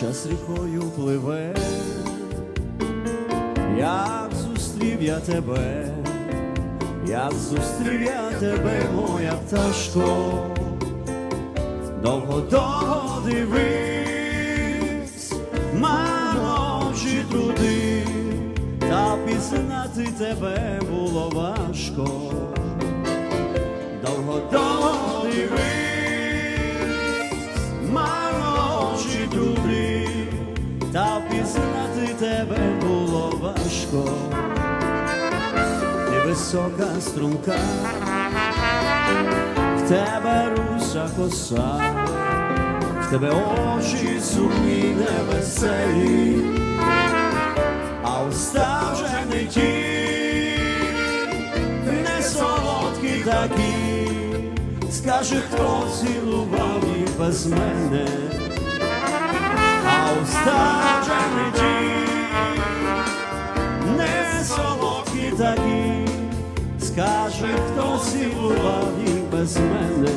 час рікою пливе, як зустрів я тебе, як зустрів я тебе, моя пташко, довго довго дивись, мало чи труди, та пізнати тебе було важко, довго довго дивись, мало чи туди та пізнати тебе було важко. Ти висока струнка, в тебе руса коса, в тебе очі сумні невеселі, а уста вже не ті, не солодкі такі, скажи, хто цілував їх без мене, солодкі такі, скажи, хто була їх без мене.